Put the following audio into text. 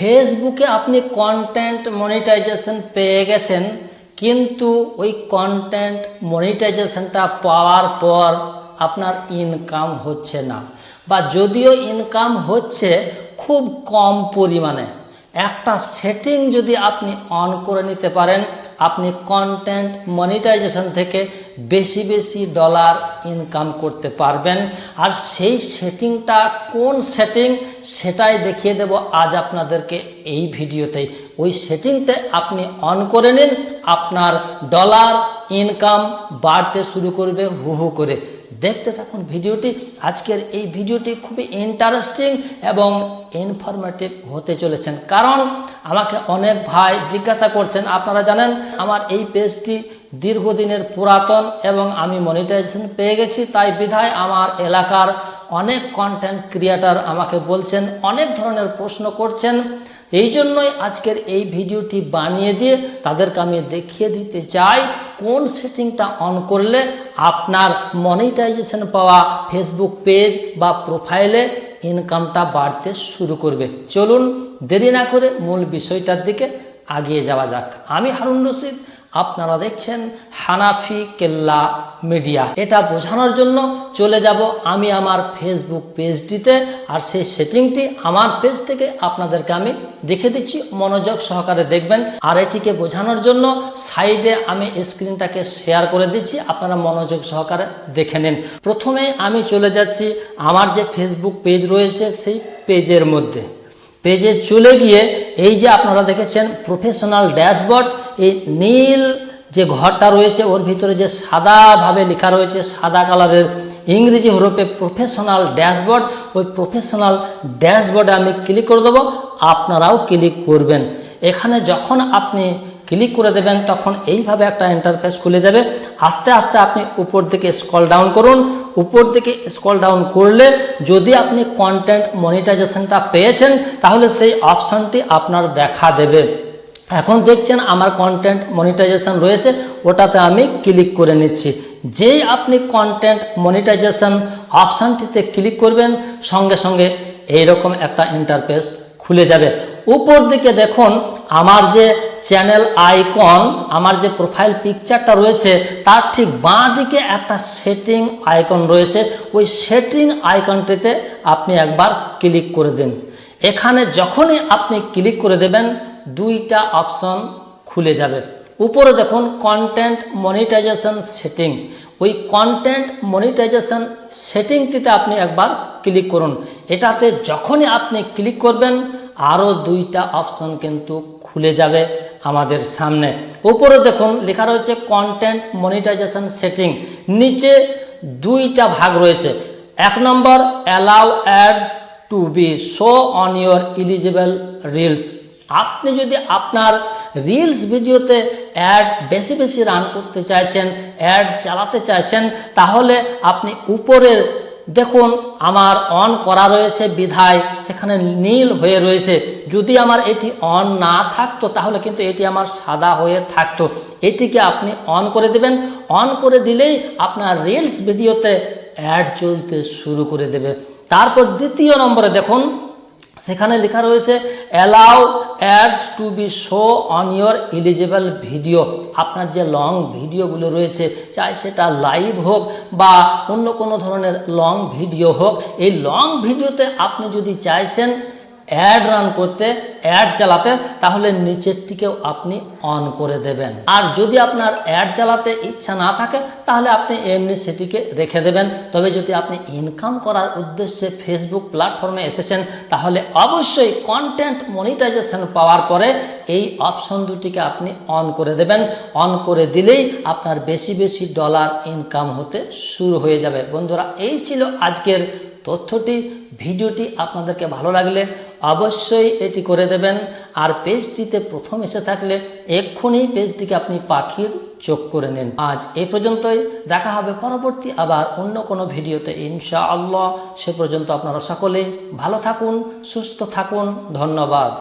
ফেসবুকে আপনি content monetization পেয়ে গেছেন, কিন্তু ওই কন্টেন্ট মনিটাইজেশনটা পাওয়ার পর আপনার ইনকাম হচ্ছে না। বা যদিও ইনকাম হচ্ছে, খুব কম পরিমাণে। একটা সেটিং যদি আপনি অন করে নিতে পারেন, আপনি কন্টেন্ট মনিটাইজেশন থেকে বেশি বেশি ডলার ইনকাম করতে পারবেন। আর সেই সেটিংটা কোন সেটিং সেটাই দেখিয়ে দেব আজ আপনাদেরকে এই ভিডিওতেই। ওই সেটিংতে আপনি অন করে নিন, আপনার ডলার ইনকাম বাড়তে শুরু করবে হু হু করে। দেখতে থাকুন ভিডিওটি। আজকের এই ভিডিওটি খুবই ইন্টারেস্টিং এবং ইনফরমেটিভ হতে চলেছেন। কারণ আমাকে অনেক ভাই জিজ্ঞাসা করছেন, আপনারা জানেন, আমার এই পেজটি দীর্ঘদিনের পুরাতন এবং আমি মনিটাইজেশন পেয়ে গেছি, তাই বিধায় আমার এলাকার অনেক কন্টেন্ট ক্রিয়েটার আমাকে বলছেন, অনেক ধরনের প্রশ্ন করছেন। এই জন্যই আজকের এই ভিডিওটি বানিয়ে দিয়ে তাদেরকে আমি দেখিয়ে দিতে চাই। কোন সেটিংটা অন করলে আপনার মনিটাইজেশন পাওয়া ফেসবুক পেজ বা প্রোফাইলে ইনকামটা বাড়তে শুরু করবে। চলুন দেরি না করে মূল বিষয়টার দিকে আগিয়ে যাওয়া যাক। আমি হারুন রশিদ আপনারা দেখছেন হানাফি কেল্লা মিডিয়া। এটা বোঝানোর জন্য চলে যাব আমি আমার ফেসবুক পেজটিতে আর সেই সেটিংটি আমার পেজ থেকে আপনাদেরকে আমি দেখে দিচ্ছি। মনোযোগ সহকারে দেখবেন। আর এটিকে বোঝানোর জন্য সাইডে আমি স্ক্রিনটাকে শেয়ার করে দিচ্ছি। আপনারা মনোযোগ সহকারে দেখে নিন। প্রথমে আমি চলে যাচ্ছি আমার যে ফেসবুক পেজ রয়েছে সেই পেজের মধ্যে। পেজে চলে গিয়ে এই যে আপনারা দেখেছেন প্রফেশনাল ড্যাশবোর্ড এই নীল যে ঘরটা রয়েছে, ওর ভিতরে যে সাদাভাবে লেখা রয়েছে, সাদা কালারের ইংরেজি হরফে প্রফেশনাল ড্যাশবোর্ড ওই প্রফেশনাল ড্যাশবোর্ডে আমি ক্লিক করে দেবো, আপনারাও ক্লিক করবেন। এখানে যখন আপনি ক্লিক করে দেবেন, তখন এইভাবে একটা ইন্টারফেস খুলে যাবে। আস্তে আস্তে আপনি উপর দিকে স্কল ডাউন করুন। উপর দিকে স্কল ডাউন করলে যদি আপনি কন্টেন্ট মনিটাইজেশনটা পেয়েছেন, তাহলে সেই অপশানটি আপনার দেখা দেবে। এখন দেখছেন আমার কন্টেন্ট মনিটাইজেশন রয়েছে, ওটাতে আমি ক্লিক করে নিচ্ছি। যেই আপনি কন্টেন্ট মনিটাইজেশন অপশানটিতে ক্লিক করবেন, সঙ্গে সঙ্গে এইরকম একটা ইন্টারফেস খুলে যাবে। উপর দিকে দেখুন, আমার যে চ্যানেল আইকন আমার যে প্রোফাইল পিকচারটা রয়েছে, তার ঠিক বাঁ দিকে একটা সেটিং আইকন রয়েছে। ওই সেটিং আইকনটিতে আপনি একবার ক্লিক করে দিন। এখানে যখনই আপনি ক্লিক করে দেবেন, দুইটা অপশন খুলে যাবে। উপরে দেখুন কন্টেন্ট মনিটাইজেশন সেটিং ওই কন্টেন্ট মনিটাইজেশন সেটিংটিতে আপনি একবার ক্লিক করুন। এটাতে যখনই আপনি ক্লিক করবেন, আরও দুইটা অপশন কিন্তু খুলে যাবে। আমাদের সামনে। উপরে দেখুন, লেখা রয়েছে কন্টেন্ট মনিটাইজেশন সেটিং নিচে দুইটা ভাগ রয়েছে। এক নম্বর allow ads to be show on your eligible reels আপনি যদি আপনার রিলস ভিডিওতে অ্যাড বেশি বেশি রান করতে চাইছেন অ্যাড চালাতে চাইছেন, তাহলে আপনি উপরের দেখুন, আমার অন করা রয়েছে, বিধায় সেখানে নীল হয়ে রয়েছে। যদি আমার এটি অন না থাকতো, তাহলে কিন্তু এটি আমার সাদা হয়ে থাকতো। এটিকে আপনি অন করে দেবেন। অন করে দিলেই আপনার রিলস ভিডিওতে অ্যাড চলতে শুরু করে দেবে। তারপর দ্বিতীয় নম্বরে দেখুন সেখানে লেখা রয়েছে allow ads to be show on your eligible video আপনার যে লং ভিডিওগুলো রয়েছে, চাই সেটা লাইভ হোক বা অন্য কোনো ধরনের লং ভিডিও হোক, এই লং ভিডিওতে আপনি যদি চাইছেন অ্যাড রান করতে অ্যাড চালাতে, তাহলে নিচেরটিকেও আপনি অন করে দেবেন। আর যদি আপনার অ্যাড চালাতে ইচ্ছা না থাকে, তাহলে আপনি এমনি সেটিকে রেখে দেবেন। তবে যদি আপনি ইনকাম করার উদ্দেশ্যে ফেসবুক প্ল্যাটফর্মে এসেছেন, তাহলে অবশ্যই কন্টেন্ট মনিটাইজেশন পাওয়ার পরে এই অপশন দুটিকে আপনি অন করে দেবেন। অন করে দিলেই আপনার বেশি বেশি ডলার ইনকাম হতে শুরু হয়ে যাবে। বন্ধুরা, এই ছিল আজকের তথ্যটি, ভিডিওটি আপনাদেরকে ভালো লাগলে অবশ্যই এটি করে দেবেন। আর পেজটিতে প্রথম এসে থাকলে এক্ষুনি পেজটিকে আপনি পাখির চোখ করে নিন। আজ এ পর্যন্তই। দেখা হবে পরবর্তী আবার অন্য কোনো ভিডিওতে, ইনশাআল্লাহ। সে পর্যন্ত আপনারা সকলেই ভালো থাকুন, সুস্থ থাকুন। ধন্যবাদ।